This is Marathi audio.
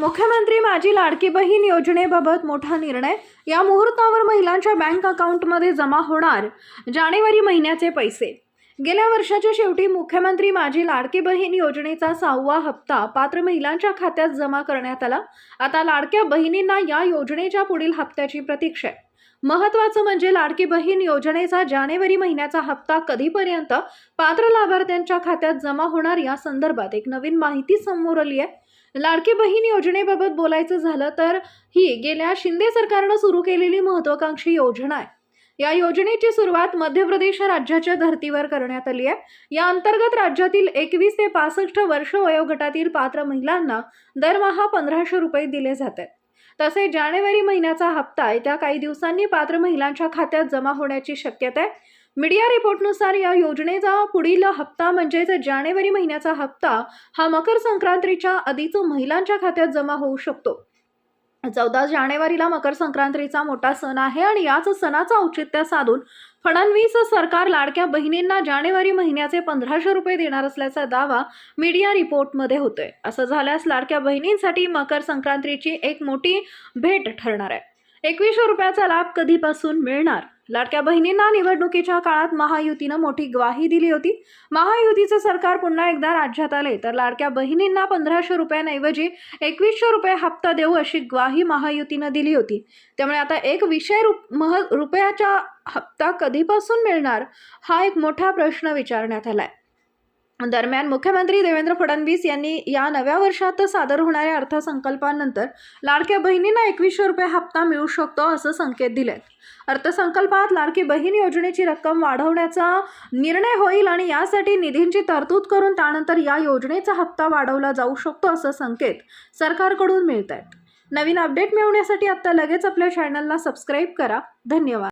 मुख्यमंत्री माझी लाडकी बहीण योजनेबाबत मोठा निर्णय? या मुहूर्तावर महिलांच्या बँक अकाउंटमध्ये जमा होणार जानेवारी महिन्याचे पैसे. गेल्या वर्षाच्या शेवटी मुख्यमंत्री माझी लाडकी बहीण योजनेचा सहावा हप्ता पात्र महिलांच्या खात्यात जमा करण्यात आला. आता लाडक्या बहिणींना या योजनेच्या पुढील हप्त्याची प्रतीक्षा आहे. महत्त्वाचं म्हणजे लाडकी बहीण योजनेचा जानेवारी महिन्याचा हप्ता कधीपर्यंत पात्र लाभार्थ्यांच्या खात्यात जमा होणार या संदर्भात एक नवीन माहिती समोर आली आहे. लाडकी बहीण योजनेबाबत बोलायचं झालं तर ही गेल्या शिंदे सरकारनं सुरू केलेली महत्वाकांक्षी योजना आहे. या योजनेची सुरुवात मध्य प्रदेश राज्याच्या धर्तीवर करण्यात आली आहे. या अंतर्गत राज्यातील एकवीस ते पासष्ट वर्ष वयोगटातील पात्र महिलांना दरमहा पंधराशे रुपये दिले जात. आहेत तसेच जानेवारी महिन्याचा हप्ता येत्या काही दिवसांनी पात्र महिलांच्या खात्यात जमा होण्याची शक्यता आहे. मीडिया रिपोर्टनुसार या योजनेचा पुढील हप्ता म्हणजेच जानेवारी महिन्याचा हप्ता हा मकर संक्रांतीच्या आधीच महिलांच्या खात्यात जमा होऊ शकतो. चौदा जानेवारीला मकर संक्रांतीचा मोठा सण आहे आणि याच सणाचं औचित्य साधून फडणवीस सरकार लाडक्या बहिणींना जानेवारी महिन्याचे पंधराशे रुपये देणार असल्याचा दावा मीडिया रिपोर्टमध्ये होतोय. असं झाल्यास लाडक्या बहिणींसाठी मकर संक्रांतीची एक मोठी भेट ठरणार आहे. एकवीसशे रुपयाचा लाभ कधीपासून मिळणार? लाडक्या बहिणींना निवडणुकीच्या काळात महायुतीनं मोठी ग्वाही दिली होती. महायुतीचं सरकार पुन्हा एकदा राज्यात आले तर लाडक्या बहिणींना पंधराशे रुपयांऐवजी एकवीसशे रुपये हप्ता देऊ अशी ग्वाही महायुतीनं दिली होती. त्यामुळे आता एक विषय रुप मह रुपयाचा हप्ता कधीपासून मिळणार? हा एक मोठा प्रश्न विचारण्यात आलाय. दरम्यान मुख्यमंत्री देवेंद्र फडणवीस यांनी या नव्या वर्षात सादर होणाऱ्या अर्थसंकल्पानंतर लाडक्या बहिणींना एकवीसशे रुपये हप्ता मिळू शकतो असं संकेत दिलेत. अर्थसंकल्पात लाडकी बहीण योजनेची रक्कम वाढवण्याचा निर्णय होईल आणि यासाठी निधींची तरतूद करून त्यानंतर या योजनेचा हप्ता वाढवला जाऊ शकतो असं संकेत सरकारकडून मिळत आहेत नवीन अपडेट मिळवण्यासाठी आत्ता लगेच आपल्या चॅनलला सबस्क्राईब करा. धन्यवाद.